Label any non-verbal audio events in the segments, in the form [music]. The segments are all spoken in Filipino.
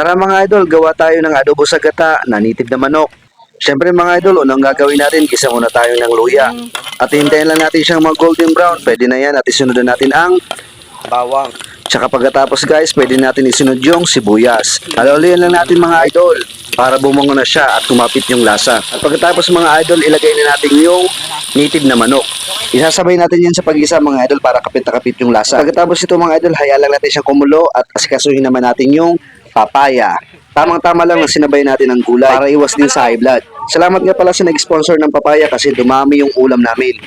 Tara mga idol, gawa tayo ng adobo sa gata na nitib na manok. Siyempre mga idol, unang gagawin natin, gisa muna tayo ng luya. At hintayin lang natin siyang mag golden brown. Pwede na yan at isunod na natin ang bawang. Tsaka pagkatapos guys, pwede natin isunod yung sibuyas. Haluluyan lang natin mga idol para bumango na siya at kumapit yung lasa. At pagkatapos mga idol, ilagay na natin yung native na manok. Isasabay natin yan sa pag-isa mga idol para kapit na kapit yung lasa. Pagkatapos ito mga idol, hayaan lang natin siyang kumulo at asikasuhin naman natin yung papaya. Tamang-tama lang na sinabay natin ang gulay para iwas din sa high blood. Salamat nga pala sa nag-sponsor ng papaya kasi dumami yung ulam namin.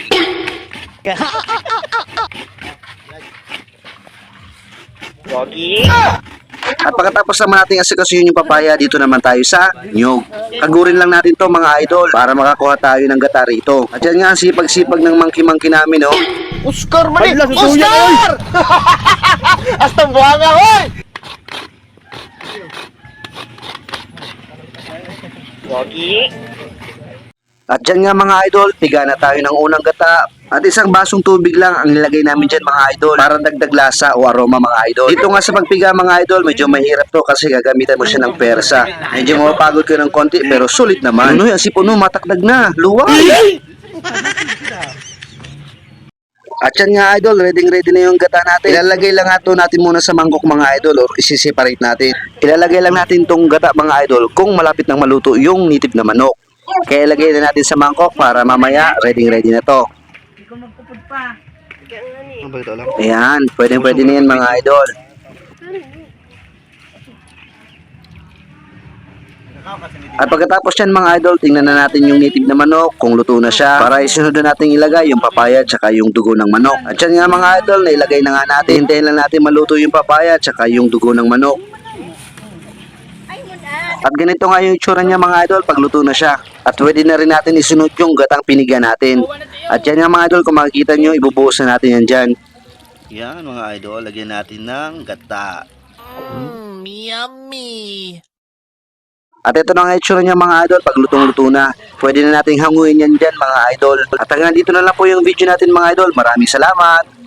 At pagkatapos naman natin asikasuhin yung papaya, dito naman tayo sa nyog. Kagurin lang natin to mga idol para makakuha tayo ng gata rito. At yan nga ang sipag-sipag ng monkey-monkey namin, oh. Oscar ka, Oscar! [laughs] Hasta buhanga, hoy! At dyan nga mga idol, piga na tayo ng unang gata. At isang basong tubig lang ang nilagay namin dyan mga idol para dagdag lasa o aroma mga idol. Dito nga sa pagpiga mga idol, medyo mahirap to kasi gagamitan mo siya ng persa. Medyo mapapagod ka ng konti pero sulit naman. Ano yan, si Puno matakdag na, luway! At yan nga idol, ready ready na yung gata natin. Ilalagay lang nga to natin muna sa mangkok mga idol or isi-separate natin. Ilalagay lang natin tong gata mga idol kung malapit nang maluto yung nitib na manok. Kaya ilagay na natin sa mangkok para mamaya ready ready na to. Ayan, pwede pwede na yan mga idol. At pagkatapos yan mga idol, tingnan na natin yung native na manok kung luto na siya para isunod na natin ilagay yung papaya at saka yung dugo ng manok. At yan nga mga idol, nailagay na nga natin. Hintayin lang natin maluto yung papaya at saka yung dugo ng manok. At ganito nga yung itsura niya mga idol pag luto na siya. At pwede na rin natin isunod yung gatang piniga natin. At yan nga mga idol, kung makikita nyo, ibubuhos na natin yan dyan. Yan mga idol, lagyan natin ng gata. Mmm, yummy! At ito na nga itsura niya mga idol pag lutong-luto na. Pwede na nating hanguin yan dyan mga idol. At hanggang dito na lang po yung video natin mga idol. Maraming salamat!